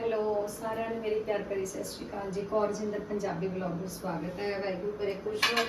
Hello, ਸਾਰਿਆਂ ਨੂੰ ਮੇਰੀ ਪਿਆਰ ਭਰੀ ਸਤਿ ਸ਼੍ਰੀ ਅਕਾਲ ਜੀ। ਕੌਰ ਪੰਜਾਬੀ ਵਲੌਗ ਵਿੱਚ ਸਵਾਗਤ ਹੈ। ਵਾਹਿਗੁਰੂ ਕਰੇ ਖੁਸ਼ ਰਹੋ।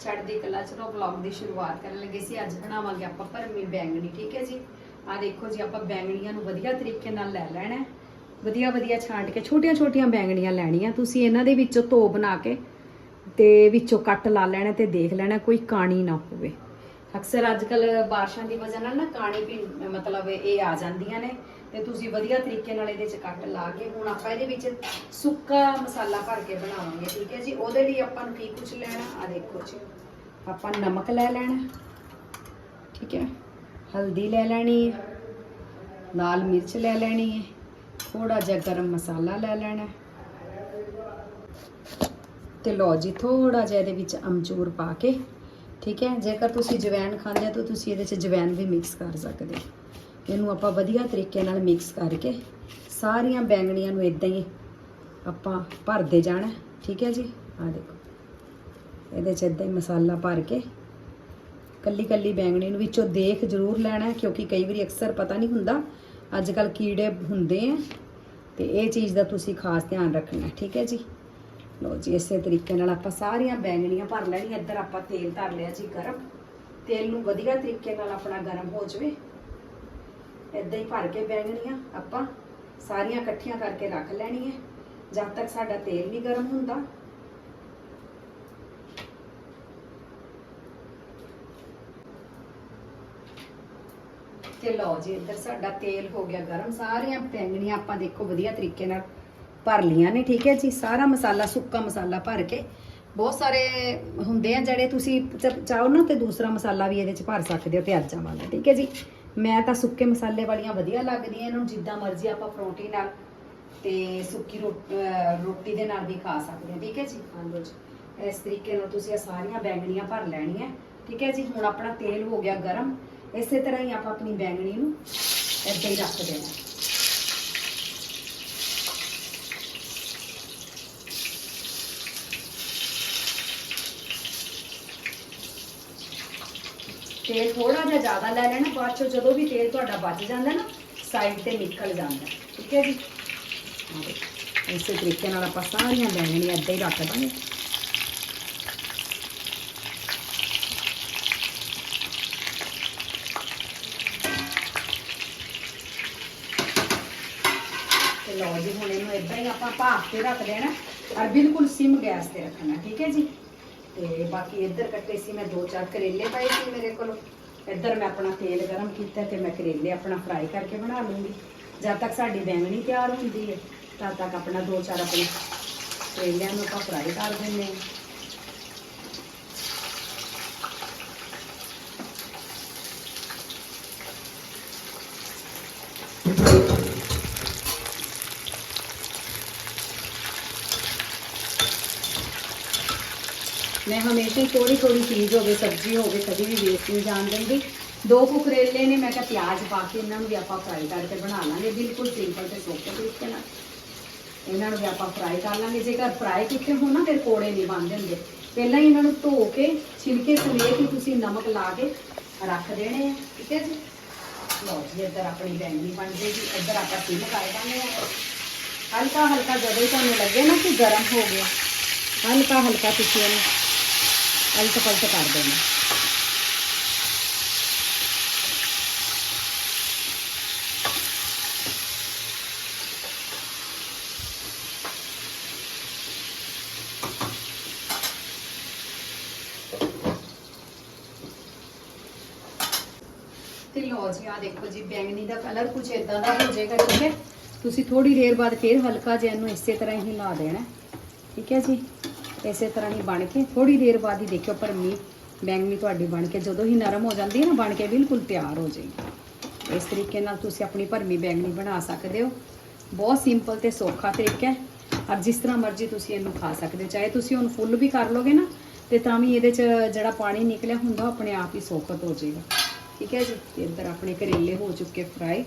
ਚੜ੍ਹਦੀ ਕਲਾ ਚਲੋ ਵਲੌਗ ਦੀ ਸ਼ੁਰੂਆਤ ਕਰਨ ਲੱਗੇ ਸੀ। ਅੱਜ ਬਣਾਵਾਂਗੇ ਆਪਾਂ ਭਰਮੀ ਬੈਂਗਣੀ, ਠੀਕ ਹੈ ਜੀ? ਆ ਦੇਖੋ ਜੀ, ਆਪਾਂ ਬੈਂਗਣੀਆਂ ਨੂੰ ਵਧੀਆ ਤਰੀਕੇ ਨਾਲ ਲੈ ਲੈਣਾ ਵਧੀਆ ਵਧੀਆ ਛਾਂਟ ਕੇ ਛੋਟੀਆਂ ਛੋਟੀਆਂ ਬੈਂਗਣੀਆਂ ਲੈਣੀਆਂ। ਤੁਸੀਂ ਇਹਨਾਂ ਦੇ ਵਿੱਚੋਂ ਧੋ ਬਣਾ ਕੇ ਤੇ ਵਿੱਚੋਂ ਕੱਟ ਲਾ ਲੈਣਾ ਤੇ ਦੇਖ ਲੈਣਾ, ਕੋਈ ਕਾਣੀ ਨਾ ਹੋਵੇ। ਅਕਸਰ ਅੱਜ ਕੱਲ ਬਾਰਿਸ਼ਾਂ ਦੀ ਵਜ੍ਹਾ ਨਾਲ ਨਾ ਕਾਣੀ ਵੀ ਮਤਲਬ ਇਹ ਆ ਜਾਂਦੀਆਂ ਨੇ। ਤੇ ਤੁਸੀਂ ਵਧੀਆ ਤਰੀਕੇ ਨਾਲ ਇਹਦੇ ਚ ਕੱਟ ਲਾ ਕੇ ਹੁਣ ਆਪਾਂ ਇਹਦੇ ਵਿੱਚ ਸੁੱਕਾ ਮਸਾਲਾ ਭਰ ਕੇ ਬਣਾਵਾਂਗੇ, ਠੀਕ ਹੈ ਜੀ? ਉਹਦੇ ਲਈ ਆਪਾਂ ਨੂੰ ਕੀ ਕੁਝ ਲੈਣਾ? ਆ ਦੇਖੋ ਜੀ। ਆਪਾਂ ਨਮਕ ਲੈ ਲੈਣਾ, ਠੀਕ ਹੈ? ਹਲਦੀ ਲੈ ਲੈਣੀ ਹੈ, ਲਾਲ ਮਿਰਚ ਲੈ ਲੈਣੀ ਹੈ ਥੋੜਾ ਜਿਹਾ ਗਰਮ ਮਸਾਲਾ ਲੈ ਲੈਣਾ। ਤੇ ਲਓ ਜੀ ਥੋੜਾ ਜਿਹਾ ਇਹਦੇ ਵਿੱਚ ਅਮਚੂਰ ਪਾ ਕੇ, ਠੀਕ ਹੈ? ਜੇਕਰ ਤੁਸੀਂ ਜਵੈਨ ਖਾਂਦੇ ਹੋ ਤਾਂ ਤੁਸੀਂ ਇਹਦੇ 'ਚ ਜਵੈਨ ਵੀ ਮਿਕਸ ਕਰ ਸਕਦੇ ਹੋ। ਇਹਨੂੰ ਆਪਾਂ ਵਧੀਆ ਤਰੀਕੇ ਨਾਲ ਮਿਕਸ ਕਰਕੇ ਸਾਰੀਆਂ ਬੈਂਗਣੀਆਂ ਨੂੰ ਇਦਾਂ ਹੀ ਆਪਾਂ ਭਰਦੇ ਜਾਣਾ, ਠੀਕ ਹੈ ਜੀ? ਆ ਦੇਖੋ। ਇਹਦੇ 'ਚ ਇਦਾਂ ਹੀ ਮਸਾਲਾ ਭਰ ਕੇ ਕੱਲੀ ਕੱਲੀ ਬੈਂਗਣੀ ਨੂੰ ਵਿੱਚੋਂ ਦੇਖ ਜ਼ਰੂਰ ਲੈਣਾ, ਕਿਉਂਕਿ ਕਈ ਵਾਰੀ ਅਕਸਰ ਪਤਾ ਨਹੀਂ ਹੁੰਦਾ ਅੱਜ ਕੱਲ ਕੀੜੇ ਹੁੰਦੇ ਆ ਤੇ ਇਹ ਚੀਜ਼ ਦਾ ਤੁਸੀਂ ਖਾਸ ਧਿਆਨ ਰੱਖਣਾ, ਠੀਕ ਹੈ ਜੀ? ਲੋ ਜੀ, ਇਸੇ ਤਰੀਕੇ ਨਾਲ ਆਪਾਂ ਸਾਰੀਆਂ ਬੈਂਗਣੀਆਂ ਭਰ ਲੈਣੀਆਂ, ਇੱਧਰ ਆਪਾਂ ਤੇਲ ਧਰ ਲਿਆ ਜੀ ਗਰਮ, ਤੇਲ ਨੂੰ ਵਧੀਆ ਤਰੀਕੇ ਨਾਲ ਆਪਣਾ ਗਰਮ ਹੋ ਜਾਵੇ। ਇਦਾਂ ਹੀ ਭਰ ਕੇ ਬੈਂਗਣੀਆਂ ਆਪਾਂ ਸਾਰੀਆਂ ਇਕੱਠੀਆਂ ਕਰਕੇ ਰੱਖ ਲੈਣੀ ਹੈ ਜਦ ਤੱਕ ਸਾਡਾ ਤੇਲ ਨਹੀਂ ਗਰਮ ਹੁੰਦਾ। ਤੇ ਲਓ ਜੀ, ਇੱਧਰ ਸਾਡਾ ਤੇਲ ਹੋ ਗਿਆ ਗਰਮ। ਸਾਰੀਆਂ ਬੈਂਗਣੀਆਂ ਆਪਾਂ ਦੇਖੋ ਵਧੀਆ ਤਰੀਕੇ ਨਾਲ ਭਰ ਲੀਆਂ ਨੇ, ਠੀਕ ਹੈ ਜੀ? ਸਾਰਾ ਮਸਾਲਾ, ਸੁੱਕਾ ਮਸਾਲਾ ਭਰ ਕੇ। ਬਹੁਤ ਸਾਰੇ ਹੁੰਦੇ ਆ ਜਿਹੜੇ ਤੁਸੀਂ ਚਾਹੋ ਨਾ ਤੇ ਦੂਸਰਾ ਮਸਾਲਾ ਵੀ ਇਹਦੇ ਚ ਭਰ ਸਕਦੇ ਹੋ ਤੇ ਪਿਆਜ਼ਾਂ ਵਾਲਾ ਠੀਕ ਹੈ ਜੀ? ਮੈਂ ਤਾਂ ਸੁੱਕੇ ਮਸਾਲੇ ਵਾਲੀਆਂ ਵਧੀਆ ਲੱਗਦੀਆਂ ਇਹਨਾਂ ਨੂੰ ਜਿੱਦਾਂ ਮਰਜ਼ੀ ਆਪਾਂ ਪਰੌਂਠੀ ਨਾਲ ਤੇ ਸੁੱਕੀ ਰੋਟੀ ਦੇ ਨਾਲ ਵੀ ਖਾ ਸਕਦੇ ਹਾਂ ਠੀਕ ਹੈ ਜੀ? ਹਾਂ ਲਓ ਜੀ। ਇਸ ਤਰੀਕੇ ਨਾਲ ਤੁਸੀਂ ਇਹ ਸਾਰੀਆਂ ਬੈਂਗਣੀਆਂ ਭਰ ਲੈਣੀਆਂ ਠੀਕ ਹੈ ਜੀ? ਹੁਣ ਆਪਣਾ ਤੇਲ ਹੋ ਗਿਆ ਗਰਮ ਇਸੇ ਤਰ੍ਹਾਂ ਹੀ ਆਪਾਂ ਆਪਣੀ ਬੈਂਗਣੀ ਨੂੰ ਏਦਾਂ ਹੀ ਰੱਖ ਦੇਣਾ। ਤੇਲ ਥੋੜਾ ਜਿਹਾ ਜ਼ਿਆਦਾ ਲੈ ਲੈਣਾ, ਬਾਅਦ ਚੋਂ ਜਦੋਂ ਵੀ ਤੇਲ ਤੁਹਾਡਾ ਬਚ ਜਾਂਦਾ ਨਾ ਸਾਈਡ ਤੇ ਨਿਕਲ ਜਾਂਦਾ, ਠੀਕ ਹੈ ਜੀ? ਇਸੇ ਤਰੀਕੇ ਨਾਲ ਆਪਾਂ ਸਾਰੀਆਂ ਬੈਂਗਣੀਆਂ ਏਦਾਂ ਹੀ ਰੱਖ ਦਾਂਗੇ। ਤੇ ਲਓ ਜੀ, ਹੁਣ ਇਹਨੂੰ ਇਦਾਂ ਹੀ ਆਪਾਂ ਭਾਫ ਤੇ ਰੱਖ ਦੇਣਾ ਔਰ ਬਿਲਕੁਲ ਸਿਮ ਗੈਸ ਤੇ ਰੱਖਣਾ, ਠੀਕ ਹੈ ਜੀ? ਤੇ ਬਾਕੀ ਇੱਧਰ ਕੱਟੇ ਸੀ, ਮੈਂ ਦੋ ਚਾਰ ਕਰੇਲੇ ਪਾਏ ਸੀ ਮੇਰੇ ਕੋਲ। ਇੱਧਰ ਮੈਂ ਆਪਣਾ ਤੇਲ ਗਰਮ ਕੀਤਾ ਤੇ ਮੈਂ ਕਰੇਲੇ ਆਪਣਾ ਫਰਾਈ ਕਰਕੇ ਬਣਾ ਲੂੰਗੀ। ਜਦ ਤੱਕ ਸਾਡੀ ਬੈਂਗਣੀ ਤਿਆਰ ਹੁੰਦੀ ਹੈ, ਤਦ ਤੱਕ ਆਪਣਾ ਦੋ ਚਾਰ ਆਪਣੇ ਕਰੇਲਿਆਂ ਨੂੰ ਆਪਾਂ ਫਰਾਈ ਕਰ ਦਿੰਦੇ ਹਾਂ। ਮੈਂ ਹਮੇਸ਼ਾ ਹੀ ਥੋੜੀ ਥੋੜੀ ਚੀਜ਼ ਹੋਵੇ, ਸਬਜ਼ੀ ਹੋਵੇ, ਕਦੀ ਵੀ ਵੇਸਟ ਨਹੀਂ ਜਾਣ ਦਿੰਦੀ। ਦੋ ਕੁ ਕਰੇਲੇ ਨੇ, ਮੈਂ ਕਿਹਾ ਪਿਆਜ਼ ਪਾ ਕੇ ਇਹਨਾਂ ਨੂੰ ਵੀ ਆਪਾਂ ਫਰਾਈ ਕਰਕੇ ਬਣਾ ਲਾਂਗੇ। ਬਿਲਕੁਲ ਸਿੰਪਲ ਤੇ ਸੌਖੇ ਤਰੀਕੇ ਨਾਲ। ਇਹਨਾਂ ਨੂੰ ਵੀ ਆਪਾਂ ਫਰਾਈ ਕਰ ਲਾਂਗੇ। ਜੇਕਰ ਫਰਾਈ ਕੀਤੇ ਹੋਣ ਨਾ, ਫਿਰ ਕੋੜੇ ਨਹੀਂ ਬਣ ਹੁੰਦੇ ਪਹਿਲਾਂ ਹੀ ਇਹਨਾਂ ਨੂੰ ਧੋ ਕੇ, ਛਿਲਕੇ ਸਮੇਤ ਕਿ ਤੁਸੀਂ ਨਮਕ ਲਾ ਕੇ ਰੱਖ ਦੇਣੇ ਆ, ਠੀਕ ਹੈ ਜੀ? ਲਓ ਜੀ, ਇੱਧਰ ਆਪਣੀ ਬੈਂਗਣੀ ਬਣ ਜਾਏਗੀ ਇੱਧਰ ਆਪਾਂ ਸਿਮ ਕਰ ਦਾਂਗੇ। ਹਲਕਾ ਹਲਕਾ ਜਦੋਂ ਤੁਹਾਨੂੰ ਲੱਗੇ ਨਾ ਕਿ ਗਰਮ ਹੋ ਗਿਆ। ਹਲਕਾ ਹਲਕਾ ਤੁਸੀਂ ਇਹਨੂੰ ਅਲਟ ਪਲਟ ਕਰ ਦੇਣਾ। ਤੇ ਲਓ ਜੀ ਆ ਦੇਖੋ ਜੀ, ਬੈਂਗਣੀ ਦਾ ਕਲਰ ਕੁਝ ਇਦਾਂ ਦਾ ਹੋ ਜਾਏਗਾ, ਠੀਕ ਹੈ? ਤੁਸੀਂ ਥੋੜੀ ਦੇਰ ਬਾਅਦ ਫਿਰ ਹਲਕਾ ਜਿਹਾ ਇਹਨੂੰ ਇਸੇ ਤਰ੍ਹਾਂ ਹੀ ਲਾ ਦੇਣਾ, ਠੀਕ ਹੈ ਜੀ? ਇਸੇ ਤਰ੍ਹਾਂ ਹੀ ਬਣ ਕੇ ਥੋੜੀ ਦੇਰ ਬਾਅਦ ਹੀ ਦੇਖਿਓ ਭਰਮੀ ਬੈਂਗਣੀ ਤੁਹਾਡੀ ਬਣ ਕੇ ਜਦੋਂ ਹੀ ਨਰਮ ਹੋ ਜਾਂਦੀ ਹੈ ਨਾ, ਬਣ ਕੇ ਬਿਲਕੁਲ ਤਿਆਰ ਹੋ ਜਾਏਗੀ। ਇਸ ਤਰੀਕੇ ਨਾਲ ਤੁਸੀਂ ਆਪਣੀ ਭਰਮੀ ਬੈਂਗਣੀ ਬਣਾ ਸਕਦੇ ਹੋ। ਬਹੁਤ ਸਿੰਪਲ ਤੇ ਸੌਖਾ ਤਰੀਕਾ ਹੈ। ਔਰ ਜਿਸ ਤਰ੍ਹਾਂ ਮਰਜ਼ੀ ਤੁਸੀਂ ਇਹਨੂੰ ਖਾ ਸਕਦੇ ਹੋ। ਚਾਹੇ ਤੁਸੀਂ ਉਹਨੂੰ ਫੁੱਲ ਵੀ ਕਰ ਲੋਗੇ ਨਾ, ਤੇ ਤਾਂ ਵੀ ਇਹਦੇ 'ਚ ਜਿਹੜਾ ਪਾਣੀ ਨਿਕਲਿਆ ਹੁੰਦਾ, ਉਹ ਆਪਣੇ ਆਪ ਹੀ ਸੋਖਤ ਹੋ ਜਾਏਗਾ। ਠੀਕ ਹੈ ਜੀ? ਤੇ ਇੱਧਰ ਆਪਣੇ ਕਰੇਲੇ ਹੋ ਚੁੱਕੇ ਫਰਾਈ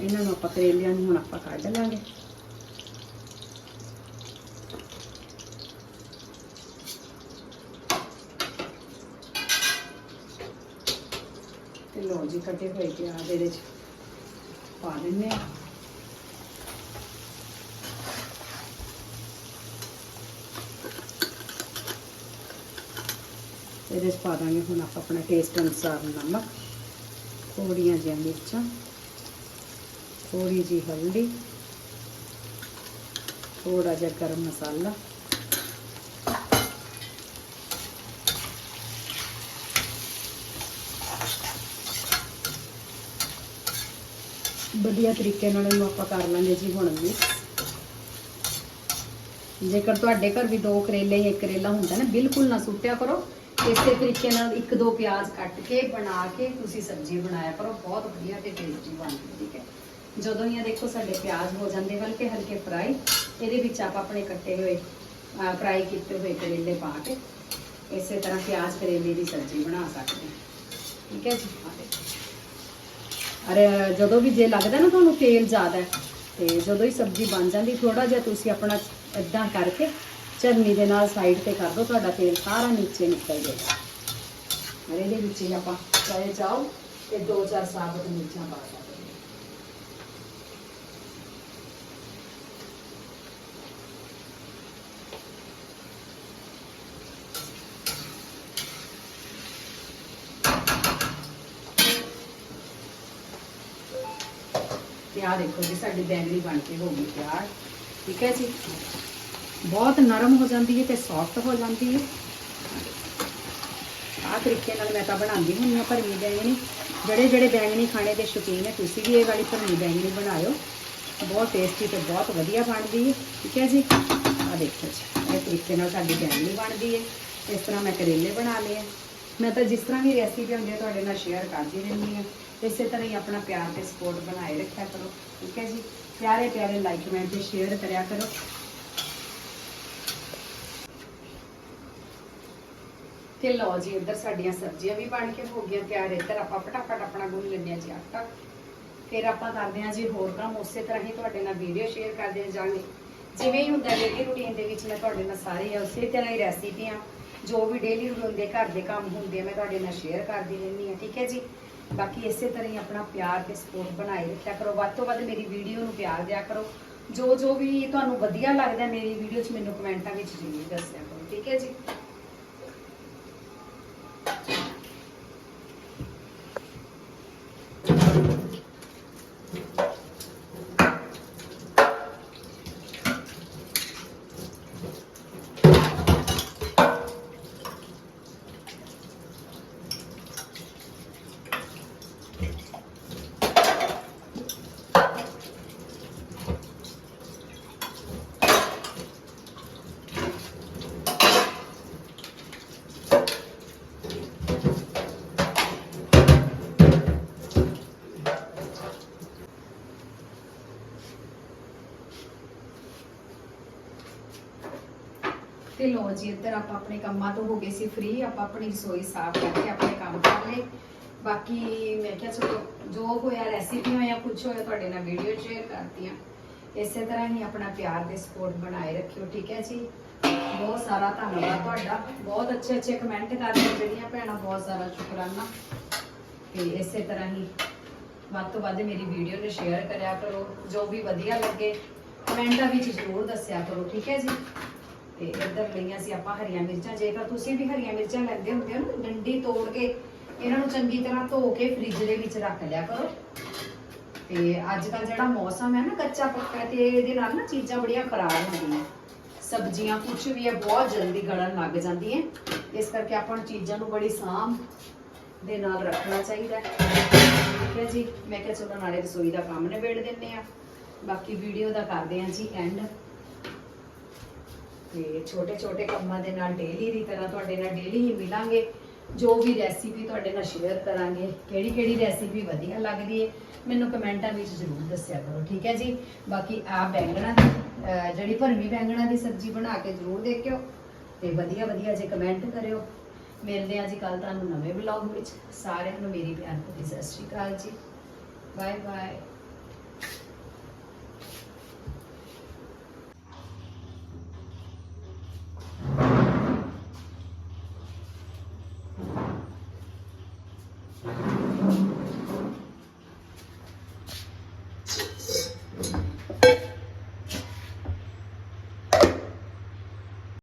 ਇਹਨਾਂ ਨੂੰ ਆਪਾਂ ਕਰੇਲਿਆਂ ਨੂੰ ਹੁਣ ਆਪਾਂ ਕੱਢ ਲਾਂਗੇ। ਤੇ ਲੋ ਜੀ ਕੱਟੇ ਹੋਏ ਆ ਇਹਦੇ ਚ ਪਾ ਦਿੰਨੇ ਆ। ਇਹਦੇ ਚ ਪਾ ਦਾਂਗੇ ਹੁਣ ਆਪਾਂ ਆਪਣਾ ਟੇਸਟ ਅਨੁਸਾਰ ਨਮਕ ਥੋੜੀਆਂ ਜਿਹੀਆਂ ਮਿਰਚਾਂ ਥੋੜੀ ਜੀ ਹਲਦੀ ਥੋੜਾ ਜਿਹਾ ਗਰਮ ਮਸਾਲਾ। ਵਧੀਆ ਤਰੀਕੇ ਨਾਲ ਇਹਨੂੰ ਆਪਾਂ ਕਰ ਲਾਂਗੇ ਜੀ ਹੁਣ ਮਿਕਸ ਜੇਕਰ ਤੁਹਾਡੇ ਘਰ ਵੀ ਦੋ ਕਰੇਲੇ ਜਾਂ ਇੱਕ ਕਰੇਲਾ ਹੁੰਦਾ ਨਾ, ਬਿਲਕੁਲ ਨਾ ਸੁੱਟਿਆ ਕਰੋ। ਇਸੇ ਤਰੀਕੇ ਨਾਲ ਇੱਕ ਦੋ ਪਿਆਜ਼ ਕੱਟ ਕੇ ਬਣਾ ਕੇ ਤੁਸੀਂ ਸਬਜ਼ੀ ਬਣਾਇਆ ਕਰੋ। ਬਹੁਤ ਵਧੀਆ ਤੇ ਟੇਸਟੀ ਬਣਦੀ ਠੀਕ ਹੈ। ਜਦੋਂ ਹੀ ਇਹ ਦੇਖੋ ਸਾਡੇ ਪਿਆਜ਼ ਹੋ ਜਾਂਦੇ ਹਲਕੇ ਹਲਕੇ ਫਰਾਈ, ਇਹਦੇ ਵਿੱਚ ਆਪਾਂ ਆਪਣੇ ਕੱਟੇ ਹੋਏ ਫਰਾਈ ਕੀਤੇ ਹੋਏ ਕਰੇਲੇ ਪਾ ਕੇ ਇਸੇ ਤਰ੍ਹਾਂ ਪਿਆਜ਼ ਕਰੇਲੇ ਦੀ ਸਬਜ਼ੀ ਬਣਾ ਸਕਦੇ ਹਾਂ। ਠੀਕ ਹੈ ਜੀ? ਆਹ ਦੇਖੋ। ਅਰੇ ਜਦੋਂ ਵੀ ਜੇ ਲੱਗਦਾ ਨਾ ਤੁਹਾਨੂੰ ਤੇਲ ਜ਼ਿਆਦਾ ਹੈ, ਤੇ ਜਦੋਂ ਹੀ ਸਬਜ਼ੀ ਬਣ ਜਾਂਦੀ ਥੋੜਾ ਜਿਹਾ ਤੁਸੀਂ ਆਪਣਾ ਇਦਾਂ ਕਰਕੇ ਚਰਨੀ ਦੇ ਨਾਲ ਸਾਈਡ ਤੇ ਕਰ ਦਿਓ ਤੁਹਾਡਾ ਤੇਲ ਸਾਰਾ ਨੀਚੇ ਨਿਕਲ ਜਾਏਗਾ। ਅਰੇ ਇਹਦੇ ਵਿੱਚ ਹੀ ਆਪਾਂ ਚਾਹੇ ਚਾਹੋ ਤੇ ਦੋ ਚਾਰ ਸਾਬਤ ਮਿਰਚਾਂ ਪਾ ਸਕਦੇ ਹਾਂ ਤੇ ਆਹ ਦੇਖੋ ਜੀ, ਸਾਡੀ ਬੈਂਗਣੀ ਬਣ ਕੇ ਹੋ ਗਈ ਤਿਆਰ। ਠੀਕ ਹੈ ਜੀ? ਬਹੁਤ ਨਰਮ ਹੋ ਜਾਂਦੀ ਹੈ ਤੇ ਸੌਫਟ ਹੋ ਜਾਂਦੀ ਹੈ। ਆਹ ਤਰੀਕੇ ਨਾਲ ਮੈਂ ਤਾਂ ਬਣਾਉਂਦੀ ਹੁੰਦੀ ਹਾਂ ਭਰਮੀ ਬੈਂਗਣੀ। ਜਿਹੜੇ ਜਿਹੜੇ ਬੈਂਗਣੀ ਖਾਣੇ ਦੇ ਸ਼ੌਕੀਨ ਹੈ ਤੁਸੀਂ ਵੀ ਇਹ ਵਾਲੀ ਭਰਮੀ ਬੈਂਗਣੀ ਬਣਾਇਓ। ਬਹੁਤ ਟੇਸਟੀ ਤੇ ਬਹੁਤ ਵਧੀਆ ਬਣਦੀ ਹੈ। ਠੀਕ ਹੈ ਜੀ? ਆਹ ਦੇਖੋ ਜੀ, ਇਹ ਤਰੀਕੇ ਨਾਲ ਸਾਡੀ ਬੈਂਗਣੀ ਬਣਦੀ ਹੈ। ਇਸ ਤਰ੍ਹਾਂ ਮੈਂ ਕਰੇਲੇ ਬਣਾ ਲਏ ਮੈਂ ਤਾਂ ਜਿਸ ਤਰ੍ਹਾਂ ਵੀ ਰੈਸਿਪੀ ਹੁੰਦੀ ਹੈ ਤੁਹਾਡੇ ਨਾਲ ਸ਼ੇਅਰ ਕਰਦੀ ਰਹਿੰਦੀ ਹਾਂ ਇਸੇ ਤਰ੍ਹਾਂ ਹੀ ਆਪਣਾ ਪਿਆਰ ਤੇ ਸਪੋਰਟ ਬਣਾਏ ਰੱਖਿਆ ਕਰੋ, ਠੀਕ ਹੈ ਜੀ? ਪਿਆਰੇ ਪਿਆਰੇ ਲਾਈਕ ਕਮੈਂਟ ਤੇ ਸ਼ੇਅਰ ਕਰਿਆ ਕਰੋ। ਤੇ ਲਓ ਜੀ, ਇੱਧਰ ਸਾਡੀਆਂ ਸਬਜ਼ੀਆਂ ਵੀ ਬਣ ਕੇ ਹੋ ਗਈਆਂ ਤਿਆਰ। ਇੱਧਰ ਆਪਾਂ ਫਟਾਫਟ ਆਪਣਾ ਗੁੰਨ ਲੈਂਦੇ ਹਾਂ ਜੀ ਆਟਾ। ਫਿਰ ਆਪਾਂ ਕਰਦੇ ਹਾਂ ਜੀ ਹੋਰ ਕੰਮ। ਉਸੇ ਤਰ੍ਹਾਂ ਹੀ ਤੁਹਾਡੇ ਨਾਲ ਵੀਡੀਓ ਸ਼ੇਅਰ ਕਰਦੇ ਜਾਵਾਂਗੇ ਜਿਵੇਂ ਹੀ ਹੁੰਦਾ ਡੇਲੀ ਰੂਟੀਨ ਦੇ ਵਿੱਚ ਮੈਂ ਤੁਹਾਡੇ ਨਾਲ ਸਾਰੇ ਉਸੇ ਤਰ੍ਹਾਂ ਹੀ ਰੈਸਿਪੀਆਂ ਜੋ ਵੀ ਡੇਲੀ ਰੂਟੀਨ ਦੇ ਘਰ ਦੇ ਕੰਮ ਹੁੰਦੇ ਆ, ਮੈਂ ਤੁਹਾਡੇ ਨਾਲ ਸ਼ੇਅਰ ਕਰਦੀ ਰਹਿੰਦੀ ਹਾਂ, ਠੀਕ ਹੈ ਜੀ? ਬਾਕੀ ਇਸੇ ਤਰ੍ਹਾਂ ਹੀ ਆਪਣਾ ਪਿਆਰ ਤੇ ਸਪੋਰਟ ਬਣਾਈ ਰੱਖਿਆ ਕਰੋ। ਵੱਧ ਤੋਂ ਵੱਧ ਮੇਰੀ ਵੀਡੀਓ ਨੂੰ ਪਿਆਰ ਦਿਆ ਕਰੋ। ਜੋ ਜੋ ਵੀ ਤੁਹਾਨੂੰ ਵਧੀਆ ਲੱਗਦਾ ਮੇਰੀ ਵੀਡੀਓ 'ਚ ਮੈਨੂੰ ਕਮੈਂਟਾਂ ਵਿੱਚ ਜ਼ਰੂਰ ਦੱਸਿਆ ਕਰੋ, ਠੀਕ ਹੈ ਜੀ? ਤੇ ਲੋ ਜੀ, ਇੱਧਰ ਆਪਾਂ ਆਪਣੇ ਕੰਮਾਂ ਤੋਂ ਹੋ ਗਏ ਸੀ ਫ੍ਰੀ ਆਪਾਂ ਆਪਣੀ ਰਸੋਈ ਸਾਫ਼ ਕਰਕੇ ਆਪਣੇ ਕੰਮ ਕਰ ਲਏ। ਬਾਕੀ ਮੈਂ ਕਿਹਾ ਚਲੋ, ਜੋ ਹੋਇਆ ਰੈਸਿਪੀ ਹੋਇਆ ਕੁਝ ਹੋਇਆ, ਤੁਹਾਡੇ ਨਾਲ ਵੀਡੀਓ ਸ਼ੇਅਰ ਕਰਤੀਆਂ। ਇਸੇ ਤਰ੍ਹਾਂ ਹੀ ਆਪਣਾ ਪਿਆਰ ਦੇ ਸਪੋਰਟ ਬਣਾਏ ਰੱਖਿਓ, ਠੀਕ ਹੈ ਜੀ? ਬਹੁਤ ਸਾਰਾ ਧੰਨਵਾਦ ਤੁਹਾਡਾ। ਬਹੁਤ ਅੱਛੇ ਅੱਛੇ ਕਮੈਂਟ ਕਰਦੇ ਹੋ ਜਿਹੜੀਆਂ ਭੈਣਾਂ, ਬਹੁਤ ਸਾਰਾ ਸ਼ੁਕਰਾਨਾ। ਤੇ ਇਸੇ ਤਰ੍ਹਾਂ ਹੀ ਵੱਧ ਤੋਂ ਵੱਧ ਮੇਰੀ ਵੀਡੀਓ ਨੂੰ ਸ਼ੇਅਰ ਕਰਿਆ ਕਰੋ, ਜੋ ਵੀ ਵਧੀਆ ਲੱਗੇ ਕਮੈਂਟਾਂ ਵਿੱਚ ਜ਼ਰੂਰ ਦੱਸਿਆ ਕਰੋ, ਠੀਕ ਹੈ ਜੀ? ਤੇ ਇੱਧਰ ਲਈਆਂ ਸੀ ਆਪਾਂ ਹਰੀਆਂ ਮਿਰਚਾਂ, ਜੇਕਰ ਤੁਸੀਂ ਵੀ ਹਰੀਆਂ ਮਿਰਚਾਂ ਲੈਂਦੇ ਹੁੰਦੇ ਹੋ ਨਾ, ਡੰਡੀ ਤੋੜ ਕੇ ਇਹਨਾਂ ਨੂੰ ਚੰਗੀ ਤਰ੍ਹਾਂ ਧੋ ਕੇ ਫ੍ਰਿਜ ਦੇ ਵਿੱਚ ਰੱਖ ਲਿਆ ਕਰੋ। ਤੇ ਅੱਜ ਕੱਲ ਜਿਹੜਾ ਮੌਸਮ ਹੈ ਨਾ, ਕੱਚਾ ਪੱਕਾ ਤੇ ਇਹਦੇ ਨਾਲ ਨਾ ਚੀਜ਼ਾਂ ਬੜੀਆਂ ਖਰਾਬ ਹੁੰਦੀਆਂ ਸਬਜ਼ੀਆਂ ਕੁਝ ਵੀ ਹੈ, ਬਹੁਤ ਜਲਦੀ ਗਲਣ ਲੱਗ ਜਾਂਦੀਆਂ ਇਸ ਕਰਕੇ ਆਪਾਂ ਨੂੰ ਚੀਜ਼ਾਂ ਨੂੰ ਬੜੀ ਸਾਂਭ ਦੇ ਨਾਲ ਰੱਖਣਾ ਚਾਹੀਦਾ ਠੀਕ ਹੈ ਜੀ, ਮੈਂ ਕਿਹਾ ਚਲੋ ਨਾਲੇ ਰਸੋਈ ਦਾ ਕੰਮ ਨਿਬੇੜ ਦਿੰਨੇ ਆ ਬਾਕੀ ਵੀਡੀਓ ਦਾ ਕਰਦੇ ਆ ਜੀ ਐਂਡ ਤੇ ਛੋਟੇ ਛੋਟੇ ਕੰਮਾਂ ਦੇ ਨਾਲ ਡੇਲੀ ਦੀ ਤਰ੍ਹਾਂ ਤੁਹਾਡੇ ਨਾਲ ਡੇਲੀ ਹੀ ਮਿਲਾਂਗੇ। ਜੋ ਵੀ ਰੈਸਿਪੀ ਤੁਹਾਡੇ ਨਾਲ ਸ਼ੇਅਰ ਕਰਾਂਗੇ, ਕਿਹੜੀ ਕਿਹੜੀ ਰੈਸਿਪੀ ਵਧੀਆ ਲੱਗਦੀ ਹੈ ਮੈਨੂੰ ਕਮੈਂਟਾਂ ਵਿੱਚ ਜ਼ਰੂਰ ਦੱਸਿਆ ਕਰੋ, ਠੀਕ ਹੈ ਜੀ? ਬਾਕੀ ਆ ਬੈਂਗਣਾ ਦੀ ਜਿਹੜੀ ਭਰਮੀ ਬੈਂਗਣਾ ਦੀ ਸਬਜ਼ੀ ਬਣਾ ਕੇ ਜ਼ਰੂਰ ਦੇਖਿਓ ਤੇ ਵਧੀਆ ਵਧੀਆ ਜੇ ਕਮੈਂਟ ਕਰਿਓ। ਮਿਲਦੇ ਹਾਂ ਜੀ ਕੱਲ ਤੁਹਾਨੂੰ ਨਵੇਂ ਵਲੌਗ ਵਿੱਚ। ਸਾਰਿਆਂ ਨੂੰ ਮੇਰੀ ਪਿਆਰ ਭਰੀ ਸਤਿ ਸ਼੍ਰੀ ਅਕਾਲ ਜੀ। Bye bye